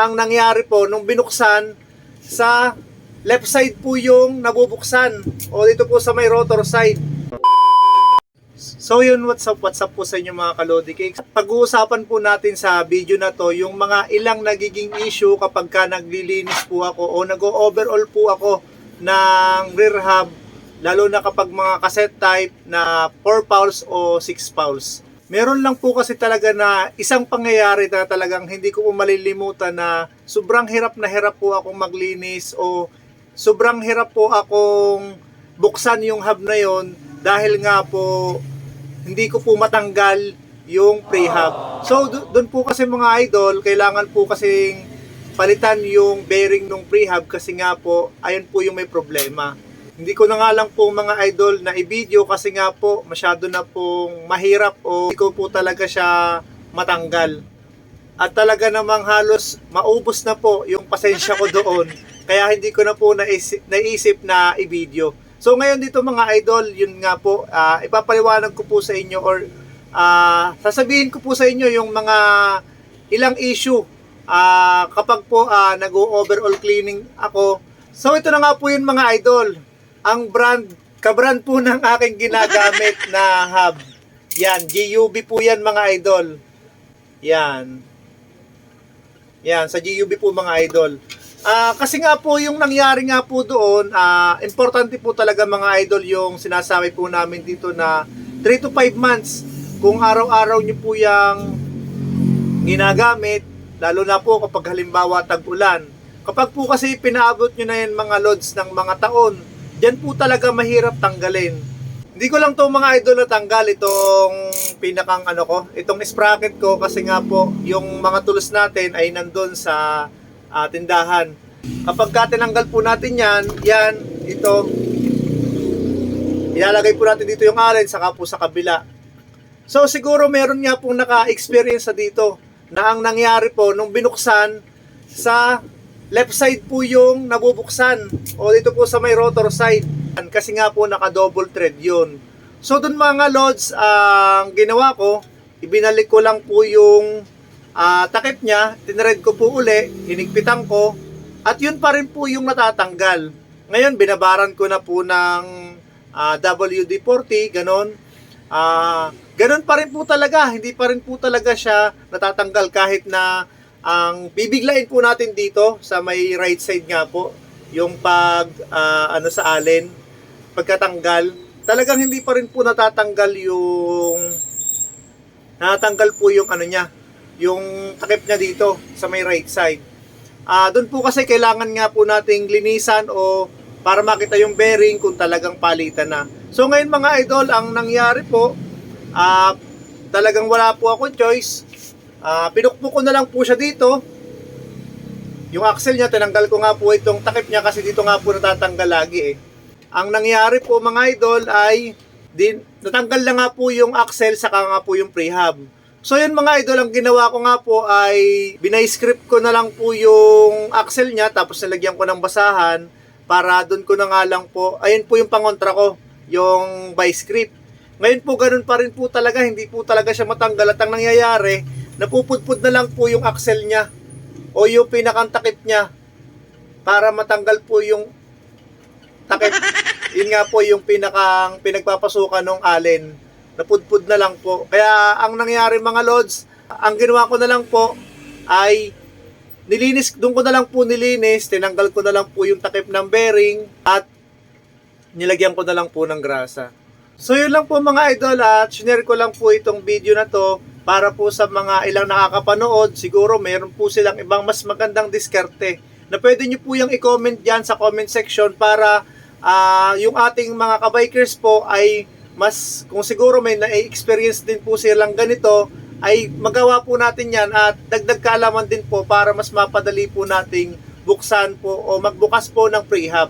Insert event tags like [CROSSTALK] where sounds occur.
ang nangyari po nung binuksan sa left side po yung nabubuksan o dito po sa may rotor side. So yun, what's up, what's up po sa inyo mga kalodi cakes. Pag-uusapan po natin sa video na to yung mga ilang nagiging issue kapag ka naglilinis po ako o nag-overall po ako ng rear hub lalo na kapag mga cassette type na 4 pulse o 6 pulse. Meron lang po kasi talaga na isang pangyayari na talagang hindi ko po malilimutan na sobrang hirap na hirap po akong maglinis o sobrang hirap po akong buksan yung hub na yon dahil nga po hindi ko po matanggal yung pre-hub. So do- doon po kasi mga idol, kailangan po kasing palitan yung bearing ng pre-hub kasi nga po ayun po yung may problema. Hindi ko na nga lang po mga idol na i-video kasi nga po masyado na pong mahirap o hindi ko po talaga siya matanggal. At talaga namang halos maubos na po yung pasensya ko doon. Kaya hindi ko na po naisip, naisip na i-video. So ngayon dito mga idol, yun nga po, ah, ipapaliwanag ko po sa inyo or ah, sasabihin ko po sa inyo yung mga ilang issue ah, kapag po ah, nag-overall cleaning ako. So ito na nga po yun mga idol. Ang brand, kabrand po ng aking ginagamit na hub. Yan, GUB po yan mga idol. Yan. Yan, sa GUB po mga idol. Ah, kasi nga po yung nangyari nga po doon, ah, importante po talaga mga idol yung sinasabi po namin dito na 3 to 5 months kung araw-araw niyo po yung ginagamit, lalo na po kapag halimbawa tag-ulan. Kapag po kasi pinaabot nyo na yan mga loads ng mga taon, dyan po talaga mahirap tanggalin. Hindi ko lang to mga idol na tanggal itong pinakang ano ko, itong sprocket ko kasi nga po yung mga tools natin ay nandun sa ah, tindahan. Kapag ka tinanggal po natin yan, yan, ito, ilalagay po natin dito yung allen saka po sa kabila. So siguro meron nga pong naka-experience sa dito na ang nangyari po nung binuksan sa left side po yung nabubuksan o dito po sa may rotor side kasi nga po naka double thread yun. So dun mga loads ang ginawa ko ibinalik ko lang po yung ah, takip niya, tinred ko po uli, hinigpitan ko at yun pa rin po yung natatanggal. Ngayon binabaran ko na po ng ah, WD-40 ganon. Ah, ganun pa rin po talaga, hindi pa rin po talaga siya natatanggal kahit na ang bibiglain po natin dito sa may right side nga po, yung pag ah, ano sa allen, pagkatanggal, talagang hindi pa rin po natatanggal yung natatanggal po yung ano niya, yung takip niya dito sa may right side. Ah, doon po kasi kailangan nga po nating linisan o para makita yung bearing kung talagang palitan na. So ngayon mga idol, ang nangyari po, ah, talagang wala po akong choice. Ah, pinukpok ko na lang po siya dito. Yung axle niya, tinanggal ko nga po itong takip niya kasi dito nga po natatanggal lagi eh. Ang nangyari po mga idol ay din, natanggal na nga po yung axle saka nga po yung prehab. So yun mga idol, ang ginawa ko nga po ay binay-script ko na lang po yung axle niya tapos nalagyan ko ng basahan para doon ko na nga lang po, ayun po yung pangontra ko, yung by script. Ngayon po ganun pa rin po talaga, hindi po talaga siya matanggal at ang nangyayari, napupudpud na lang po yung axle niya o yung pinakang takip niya para matanggal po yung takip. [LAUGHS] Yun nga po yung pinakang pinagpapasukan ng allen. Napudpud na lang po. Kaya ang nangyari mga lods, ang ginawa ko na lang po ay nilinis, doon ko na lang po nilinis, tinanggal ko na lang po yung takip ng bearing at nilagyan ko na lang po ng grasa. So yun lang po mga idol at sinare ko lang po itong video na to para po sa mga ilang nakakapanood, siguro meron po silang ibang mas magandang diskarte na pwede nyo po yung i-comment dyan sa comment section para ah, yung ating mga kabikers po ay mas kung siguro may na-experience din po silang ganito ay magawa po natin yan at dagdag kaalaman din po para mas mapadali po nating buksan po o magbukas po ng prehab.